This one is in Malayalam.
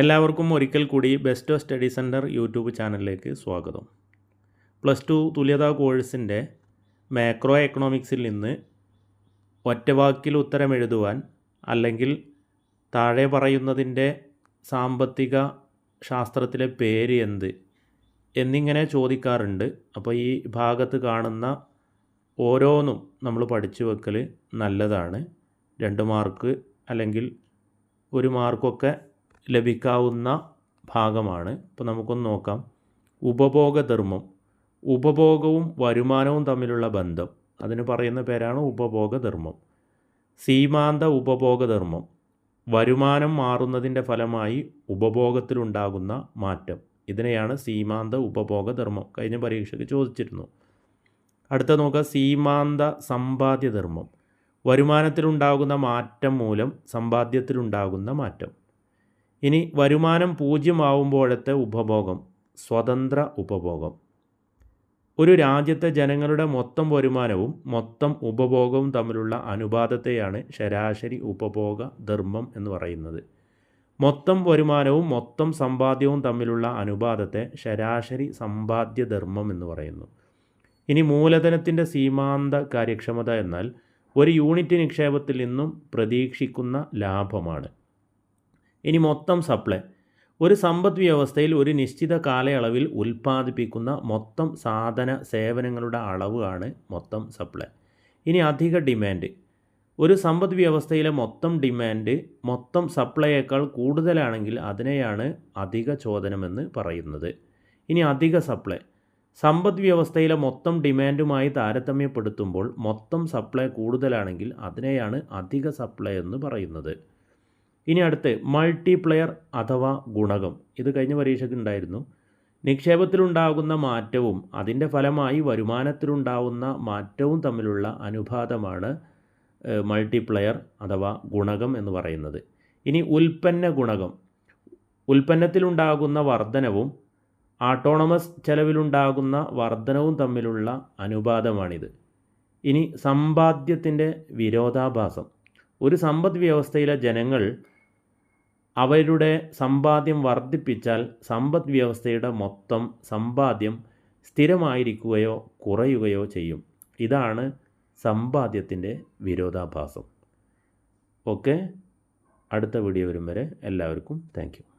എല്ലാവർക്കും ഒരിക്കൽ കൂടി best of study centre YouTube ചാനലിലേക്ക് സ്വാഗതം. പ്ലസ് ടു തുല്യതാ കോഴ്സിന്റെ മാക്രോ എക്കണോമിക്സിൽ നിന്ന് ഒറ്റവാക്കിൽ ഉത്തരം എഴുതുവാൻ അല്ലെങ്കിൽ താഴെ പറയുന്നതിന്റെ സാമ്പത്തിക ശാസ്ത്രത്തിലെ പേര് എന്ത് എന്നിങ്ങനെ ചോദിക്കാറുണ്ട്. അപ്പോൾ ഈ ഭാഗത്ത് കാണുന്ന ഓരോന്നും നമ്മൾ പഠിച്ചു വെക്കൽ നല്ലതാണ്. രണ്ട് മാർക്ക് അല്ലെങ്കിൽ ഒരു മാർക്കൊക്കെ ലഭിക്കാവുന്ന ഭാഗമാണ്. ഇപ്പോൾ നമുക്കൊന്ന് നോക്കാം. ഉപഭോഗധർമ്മം ഉപഭോഗവും വരുമാനവും തമ്മിലുള്ള ബന്ധം. അതിന് പറയുന്ന പേരാണ് ഉപഭോഗധർമ്മം. സീമാന്ത ഉപഭോഗധർമ്മം വരുമാനം മാറുന്നതിന്റെ ഫലമായി ഉപഭോഗത്തിലുണ്ടാകുന്ന മാറ്റം. ഇതിനെയാണ് സീമാന്ത ഉപഭോഗധർമ്മം കഴിഞ്ഞ പരീക്ഷയ്ക്ക് ചോദിച്ചിരുന്നു. അടുത്ത നോക്കുക സീമാന്ത സമ്പാദ്യധർമ്മം വരുമാനത്തിലുണ്ടാകുന്ന മാറ്റം മൂലം സമ്പാദ്യത്തിലുണ്ടാകുന്ന മാറ്റം. ഇനി വരുമാനം പൂജ്യമാവുമ്പോഴത്തെ ഉപഭോഗം സ്വതന്ത്ര ഉപഭോഗം. ഒരു രാജ്യത്തെ ജനങ്ങളുടെ മൊത്തം വരുമാനവും മൊത്തം ഉപഭോഗവും തമ്മിലുള്ള അനുപാതത്തെയാണ് ശരാശരി ഉപഭോഗ ധർമ്മം എന്ന് പറയുന്നത്. മൊത്തം വരുമാനവും മൊത്തം സമ്പാദ്യവും തമ്മിലുള്ള അനുപാതത്തെ ശരാശരി സമ്പാദ്യ ധർമ്മം എന്ന് പറയുന്നു. ഇനി മൂലധനത്തിന്റെ സീമാന്ത കാര്യക്ഷമത എന്നാൽ ഒരു യൂണിറ്റ് നിക്ഷേപത്തിൽ നിന്നും പ്രതീക്ഷിക്കുന്ന ലാഭമാണ്. ഇനി മൊത്തം സപ്ലൈ ഒരു സമ്പദ് വ്യവസ്ഥയിൽ ഒരു നിശ്ചിത കാലയളവിൽ ഉൽപ്പാദിപ്പിക്കുന്ന മൊത്തം സാധന സേവനങ്ങളുടെ അളവാണ് മൊത്തം സപ്ലൈ ഇനി അധിക ഡിമാൻഡ് ഒരു സമ്പദ് വ്യവസ്ഥയിലെ മൊത്തം ഡിമാൻഡ് മൊത്തം സപ്ലൈയേക്കാൾ കൂടുതലാണെങ്കിൽ അതിനെയാണ് അധിക ചോദനമെന്ന് പറയുന്നത്. ഇനി അധിക സപ്ലൈ സമ്പദ് വ്യവസ്ഥയിലെ മൊത്തം ഡിമാൻഡുമായി താരതമ്യപ്പെടുത്തുമ്പോൾ മൊത്തം സപ്ലൈ കൂടുതലാണെങ്കിൽ അതിനെയാണ് അധിക സപ്ലൈ എന്ന് പറയുന്നത്. ഇനി അടുത്ത് മൾട്ടിപ്ലെയർ അഥവാ ഗുണകം. ഇത് കഴിഞ്ഞ പരീക്ഷയ്ക്ക് ഉണ്ടായിരുന്നു നിക്ഷേപത്തിലുണ്ടാകുന്ന മാറ്റവും അതിന്റെ ഫലമായി വരുമാനത്തിലുണ്ടാകുന്ന മാറ്റവും തമ്മിലുള്ള അനുപാതമാണ് മൾട്ടിപ്ലെയർ അഥവാ ഗുണകം എന്ന് പറയുന്നത്. ഇനി ഉൽപ്പന്ന ഗുണകം. ഉൽപ്പന്നത്തിലുണ്ടാകുന്ന വർധനവും ആട്ടോണമസ് ചെലവിലുണ്ടാകുന്ന വർധനവും തമ്മിലുള്ള അനുപാതമാണിത്. ഇനി സമ്പാദ്യത്തിന്റെ വിരോധാഭാസം. ഒരു സമ്പദ് വ്യവസ്ഥയിലെ ജനങ്ങൾ അവരുടെ സമ്പാദ്യം വർദ്ധിപ്പിച്ചാൽ സമ്പദ് വ്യവസ്ഥയുടെ മൊത്തം സമ്പാദ്യം സ്ഥിരമായിരിക്കുകയോ കുറയുകയോ ചെയ്യും. ഇതാണ് സമ്പാദ്യത്തിന്റെ വിരോധാഭാസം. ഓക്കെ? അടുത്ത വീഡിയോ വരും വരെ എല്ലാവർക്കും താങ്ക്